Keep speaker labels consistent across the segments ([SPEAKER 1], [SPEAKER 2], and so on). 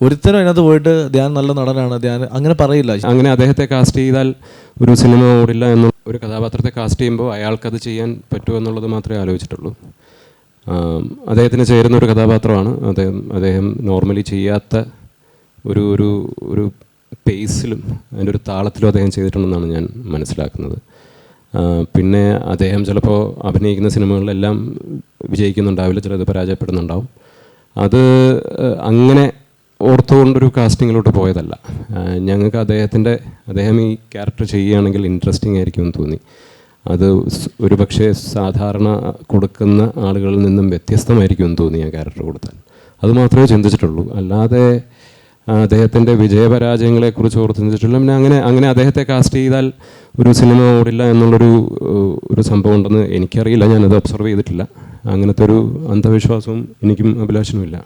[SPEAKER 1] ഒരുത്തരും അതിനകത്ത് പോയിട്ട് ധ്യാൻ നല്ല നടനാണ് ധ്യാൻ അങ്ങനെ പറയില്ല.
[SPEAKER 2] അങ്ങനെ അദ്ദേഹത്തെ കാസ്റ്റ് ചെയ്താൽ ഒരു സിനിമ ഓടില്ല എന്ന് ഒരു കഥാപാത്രത്തെ കാസ്റ്റ് ചെയ്യുമ്പോൾ അയാൾക്കത് ചെയ്യാൻ പറ്റുമോ എന്നുള്ളത് മാത്രമേ ആലോചിച്ചിട്ടുള്ളൂ. അദ്ദേഹത്തിന് ചേരുന്ന ഒരു കഥാപാത്രമാണ്. അദ്ദേഹം അദ്ദേഹം നോർമലി ചെയ്യാത്ത ഒരു ഒരു ഒരു പേസിലും അതിന്റെ ഒരു താളത്തിലും അദ്ദേഹം ചെയ്തിട്ടുണ്ടെന്നാണ് ഞാൻ മനസ്സിലാക്കുന്നത്. പിന്നെ അദ്ദേഹം ചിലപ്പോൾ അഭിനയിക്കുന്ന സിനിമകളിലെല്ലാം വിജയിക്കുന്നുണ്ടാവില്ല ചിലത് പരാജയപ്പെടുന്നുണ്ടാവും. അത് അങ്ങനെ ഓർത്തുകൊണ്ടൊരു കാസ്റ്റിങ്ങിലോട്ട് പോയതല്ല. ഞങ്ങൾക്ക് അദ്ദേഹത്തിന്റെ അദ്ദേഹം ഈ ക്യാരക്ടർ ചെയ്യുകയാണെങ്കിൽ ഇൻട്രസ്റ്റിംഗ് ആയിരിക്കും എന്ന് തോന്നി. അത് ഒരു പക്ഷേ സാധാരണ കൊടുക്കുന്ന ആളുകളിൽ നിന്നും വ്യത്യസ്തമായിരിക്കും എന്ന് തോന്നി ആ ക്യാരക്ടർ കൊടുത്താൽ. അത് മാത്രമേ ചിന്തിച്ചിട്ടുള്ളൂ. അല്ലാതെ അദ്ദേഹത്തിന്റെ വിജയപരാജയങ്ങളെക്കുറിച്ച് ഓർത്ത് ചിന്തിച്ചിട്ടില്ല. പിന്നെ അങ്ങനെ അങ്ങനെ അദ്ദേഹത്തെ കാസ്റ്റ് ചെയ്താൽ ഒരു സിനിമ ഓടില്ല എന്നുള്ളൊരു ഒരു സംഭവം ഉണ്ടെന്ന് എനിക്കറിയില്ല. ഞാനത് ഒബ്സർവ് ചെയ്തിട്ടില്ല. അങ്ങനത്തെ ഒരു അന്ധവിശ്വാസവും എനിക്കും അഭിലാഷനുമില്ല.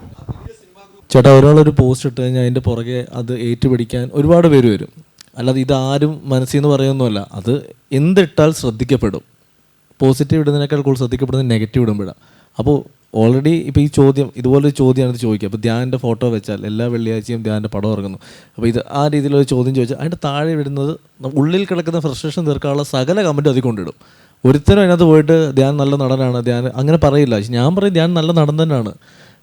[SPEAKER 1] ചേട്ടാ ഒരാളൊരു പോസ്റ്റ് ഇട്ട് കഴിഞ്ഞാൽ അതിന്റെ പുറകെ അത് ഏറ്റുപിടിക്കാൻ ഒരുപാട് പേര് വരും. അല്ലാതെ ഇതാരും മനസ്സിൽ നിന്ന് പറയുന്നൊന്നുമല്ല അത് എന്തിട്ടാൽ ശ്രദ്ധിക്കപ്പെടും. പോസിറ്റീവ് ഇടുന്നതിനേക്കാൾ കൂടുതൽ ശ്രദ്ധിക്കപ്പെടുന്നത് നെഗറ്റീവ് ഇടുമ്പോഴാണ് അപ്പോൾ ഓൾറെഡി ഇപ്പോൾ ഈ ചോദ്യം ഇതുപോലൊരു ചോദ്യമാണ് ചോദിക്കുക. അപ്പോൾ ധ്യാനിന്റെ ഫോട്ടോ വെച്ചാൽ എല്ലാ വെള്ളിയാഴ്ചയും ധ്യാനിന്റെ പടം ഇറങ്ങുന്നു. അപ്പോൾ ഇത് ആ രീതിയിലൊരു ചോദ്യം ചോദിച്ചാൽ അതിന്റെ താഴെ വിടുന്നത് ഉള്ളിൽ കിടക്കുന്ന ഫ്രസ്ട്രേഷൻ തീർക്കാനുള്ള സകല കമന്റും അതിൽ കൊണ്ടിടും. ഒരുത്തരും അതിനകത്ത് പോയിട്ട് ധ്യാൻ നല്ല നടനാണ് ധ്യാൻ അങ്ങനെ പറയില്ല. ഞാൻ പറയും ധ്യാൻ നല്ല നടൻ തന്നെയാണ്.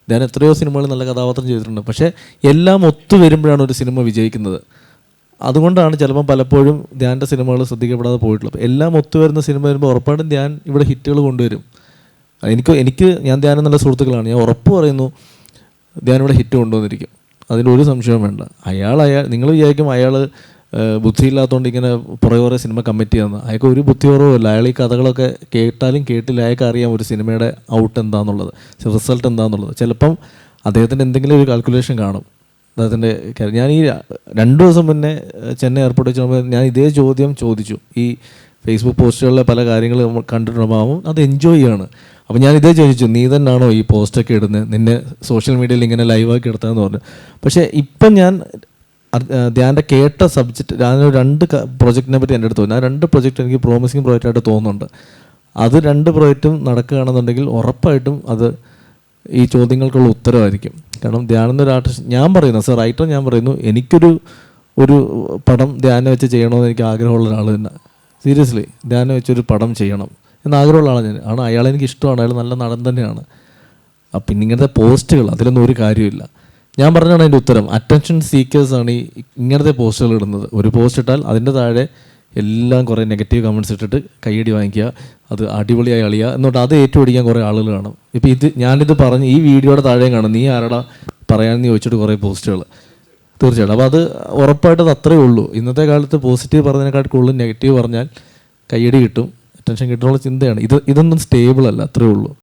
[SPEAKER 1] ധ്യാൻ എത്രയോ സിനിമകൾ നല്ല കഥാപാത്രം ചെയ്തിട്ടുണ്ട്. പക്ഷേ എല്ലാം ഒത്തു വരുമ്പോഴാണ് ഒരു സിനിമ വിജയിക്കുന്നത്. അതുകൊണ്ടാണ് ചിലപ്പം പലപ്പോഴും ധ്യാന്റെ സിനിമകൾ ശ്രദ്ധിക്കപ്പെടാതെ പോയിട്ടുള്ളത്. എല്ലാം ഒത്തു വരുന്ന സിനിമ വരുമ്പോൾ ഉറപ്പായിട്ടും ധ്യാൻ ഇവിടെ ഹിറ്റുകൾ കൊണ്ടുവരും. എനിക്ക് എനിക്ക് ഞാൻ ധ്യാനം നല്ല സുഹൃത്തുക്കളാണ്. ഞാൻ ഉറപ്പ് പറയുന്നു ധ്യാൻ ഇവിടെ ഹിറ്റ് കൊണ്ടുവന്നിരിക്കും. അതിന് ഒരു സംശയവും വേണ്ട. അയാൾ അയാൾ നിങ്ങൾ വിചാരിക്കും അയാൾ ബുദ്ധിയില്ലാത്തതുകൊണ്ട് ഇങ്ങനെ പുറകെ കുറേ സിനിമ കമ്മിറ്റ് ചെയ്യുന്നത്. അയാൾക്ക് ഒരു ബുദ്ധിപൂർവമല്ല അയാൾ ഈ കഥകളൊക്കെ കേട്ടാലും കേട്ടില്ല. അയാൾക്ക് അറിയാം ഒരു സിനിമയുടെ ഔട്ട് എന്താണെന്നുള്ളത് റിസൾട്ട് എന്താണെന്നുള്ളത് ചിലപ്പം അദ്ദേഹത്തിന്റെ എന്തെങ്കിലും ഒരു കാൽക്കുലേഷൻ കാണും. അദ്ദേഹത്തിന്റെ ഞാൻ ഈ രണ്ട് ദിവസം മുന്നേ ചെന്നൈ എയർപോർട്ടിൽ വെച്ച് ഞാൻ ഇതേ ചോദ്യം ചോദിച്ചു. ഈ ഫേസ്ബുക്ക് പോസ്റ്റുകളിലെ പല കാര്യങ്ങൾ നമ്മൾ കണ്ടിട്ടുണ്ടാവും അത് എൻജോയ് ചെയ്യാണ് അപ്പോൾ ഞാൻ ഇതേ ചോദിച്ചു നീ തന്നെയാണോ ഈ പോസ്റ്റൊക്കെ ഇടുന്നത് നിന്നെ സോഷ്യൽ മീഡിയയിൽ ഇങ്ങനെ ലൈവാക്കി എടുത്തതെന്ന് പറഞ്ഞു. പക്ഷേ ഇപ്പം ഞാൻ ധ്യാന്റെ കേട്ട സബ്ജക്റ്റ് ഞാൻ രണ്ട് പ്രൊജക്റ്റിനെ പറ്റി എന്റെ അടുത്ത് തോന്നി ആ രണ്ട് പ്രൊജക്റ്റ് എനിക്ക് പ്രോമിസിങ് പ്രോജക്റ്റായിട്ട് തോന്നുന്നുണ്ട്. അത് രണ്ട് പ്രോജക്റ്റും നടക്കുകയാണെന്നുണ്ടെങ്കിൽ ഉറപ്പായിട്ടും അത് ഈ ചോദ്യങ്ങൾക്കുള്ള ഉത്തരമായിരിക്കും കാരണം ധ്യാനം ഒരു ആർട്ടിസ്റ്റ് ഞാൻ പറയുന്നു സർ റൈറ്റർ ഞാൻ പറയുന്നു എനിക്കൊരു ഒരു പടം ധ്യാനം വെച്ച് ചെയ്യണമെന്ന് എനിക്ക് ആഗ്രഹമുള്ള ഒരാൾ തന്നെ. സീരിയസ്ലി ധ്യാനം വെച്ചൊരു പടം ചെയ്യണം എന്ന് ആഗ്രഹമുള്ള ആളാണ് ഞാൻ. ആണ് അയാൾ എനിക്ക് ഇഷ്ടമാണ് അയാൾ നല്ല നടൻ തന്നെയാണ്. അപ്പം ഇങ്ങനത്തെ പോസ്റ്റുകൾ അതിലൊന്നും ഒരു കാര്യമില്ല ഞാൻ പറഞ്ഞാണ് അതിന്റെ ഉത്തരം. അറ്റൻഷൻ സീക്കേഴ്സാണ് ഈ ഇങ്ങനത്തെ പോസ്റ്റുകൾ ഇടുന്നത്. ഒരു പോസ്റ്റ് ഇട്ടാൽ അതിന്റെ താഴെ എല്ലാം കുറേ നെഗറ്റീവ് കമന്റ്സ് ഇട്ടിട്ട് കൈയടി വാങ്ങിക്കുക അത് അടിപൊളിയായി അളിയുക എന്നിട്ട് അത് ഏറ്റുപിടിക്കാൻ കുറേ ആളുകൾ കാണും. ഇപ്പോൾ ഇത് ഞാനിത് പറഞ്ഞ് ഈ വീഡിയോയുടെ താഴെയും കാണും. നീ ആരടാ പറയാമെന്ന് ചോദിച്ചിട്ട് കുറേ പോസ്റ്റുകൾ. തീർച്ചയായിട്ടും. അപ്പോൾ അത് ഉറപ്പായിട്ട് അത് അത്രയേ ഉള്ളൂ. ഇന്നത്തെ കാലത്ത് പോസിറ്റീവ് പറഞ്ഞതിനേക്കാൾ കൂടുതൽ നെഗറ്റീവ് പറഞ്ഞാൽ കൈയടി കിട്ടും. അറ്റൻഷൻ കിട്ടാനുള്ള ചിന്തയാണ്. ഇത് ഇതൊന്നും സ്റ്റേബിൾ അല്ല. അത്രയേ ഉള്ളൂ.